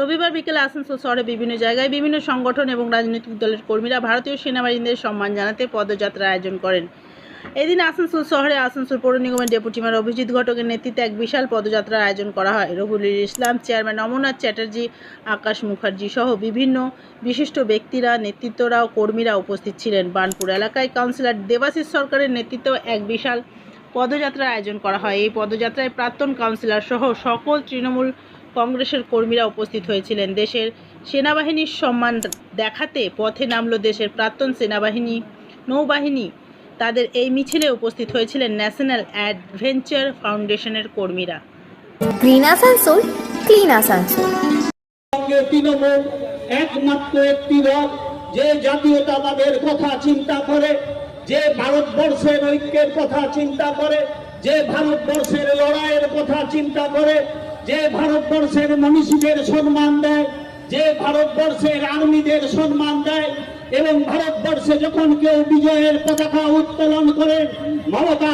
রবিবার বিকেলে আসানসোল শহরে বিভিন্ন জায়গায় বিভিন্ন সংগঠন এবং রাজনৈতিক দলের কর্মীরা ভারতীয় সেনাবাহিনীদের সম্মান জানাতে পদযাত্রার আয়োজন করেন। এদিন আসানসোল শহরে আসানসোল পৌর নিগমের ডেপুটি মেয়র অভিজিৎ ঘটকের নেতৃত্বে এক বিশাল পদযাত্রার আয়োজন করা হয়। রবুল ইসলাম, চেয়ারম্যান অমরনাথ চ্যাটার্জি, আকাশ মুখার্জি সহ বিভিন্ন বিশিষ্ট ব্যক্তিরা নেতৃত্বরা ও কর্মীরা উপস্থিত ছিলেন। বানপুর এলাকায় কাউন্সিলর দেবাশিস সরকারের নেতৃত্বে এক বিশাল পদযাত্রার আয়োজন করা হয়। এই পদযাত্রায় প্রাক্তন কাউন্সিলর সহ সকল তৃণমূল কংগ্রেসের কর্মীরা উপস্থিত হয়েছিলেন। দেশের সেনাবাহিনীর সম্মান দেখাতে পথে নামলো দেশের প্রাক্তন সেনাবাহিনী নৌবাহিনী। তাদের এই মিছিলে উপস্থিত হয়েছিলেন ন্যাশনাল অ্যাডভেঞ্চার ফাউন্ডেশনের কর্মীরা। গ্রিন আসানসোল ক্লিন আসানসোল তৃণমূল একমাত্র একটি দল যে জাতীয়তাবাদের কথা চিন্তা করে যে ভারতবর্ষের ঐক্যের কথা চিন্তা করে যে ভারতবর্ষের লড়াইয়ের কথা চিন্তা করে যে ভারতবর্ষের মনীষীদের সম্মান দেয়, যে ভারতবর্ষের আর্মিদের সম্মান দেয়, এবং ভারতবর্ষে যখন কেউ বিজয়ের পতাকা উত্তোলন করে, মমতা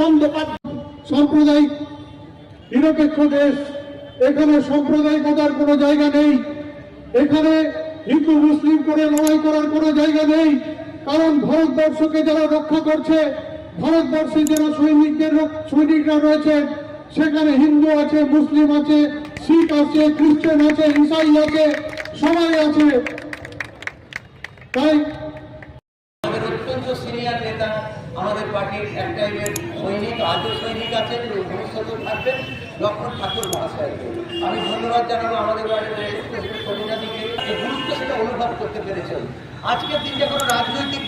বন্দ্যোপাধ্যায় সাম্প্রদায়িক নিরপেক্ষ দেশ, এখানে সাম্প্রদায়িকতার কোনো জায়গা নেই, এখানে হিন্দু, মুসলিম করে লড়াই করার কোনো জায়গা নেই, কারণ ভারতবর্ষকে যারা রক্ষা করছে, ভারতবর্ষে যারা সৈনিকদের সৈনিকরা রয়েছে সেখানে হিন্দু আছে, মুসলিম আছে, শিখ আছে, খ্রিস্টান আছে, ইসাই আছে, সবাই আছে। তাই আমাদের অত্যন্ত সিনিয়র নেতা, আমাদের পার্টির এক সৈনিক আজও সৈনিক ঠাকুর আমি ধন্যবাদ জানাব আমাদের বাড়ির গুরুত্ব সেটা অনুভব করতে পেরেছেন। আজকের দিনটা কোনো রাজনৈতিক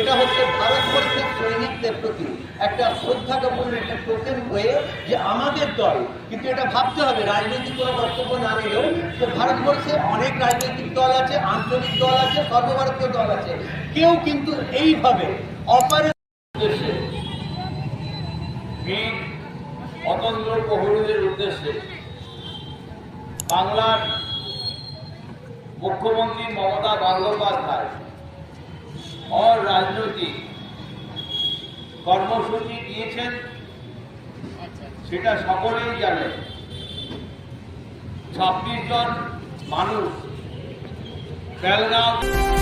এটা হচ্ছে ভারতবর্ষের সৈনিকদের প্রতি একটা শ্রদ্ধা জ্ঞাপনের একটা টোকেন হয়ে যে আমাদের দল, কিন্তু এটা ভাবতে হবে, রাজনৈতিক কোনো বক্তব্য না নিলেও যে ভারতবর্ষে অনেক রাজনৈতিক দল আছে, আঞ্চলিক দল আছে, সর্বভারতীয় দল আছে। কেউ কিন্তু এইভাবে অপারে উদ্দেশ্যে বীর প্রহরীদের উদ্দেশ্যে বাংলার মুখ্যমন্ত্রী মমতা বন্দ্যোপাধ্যায় অরাজনৈতিক কর্মসূচি দিয়েছেন সেটা সকলেই জানেন ছাব্বিশ জন মানুষ বেলগাঁও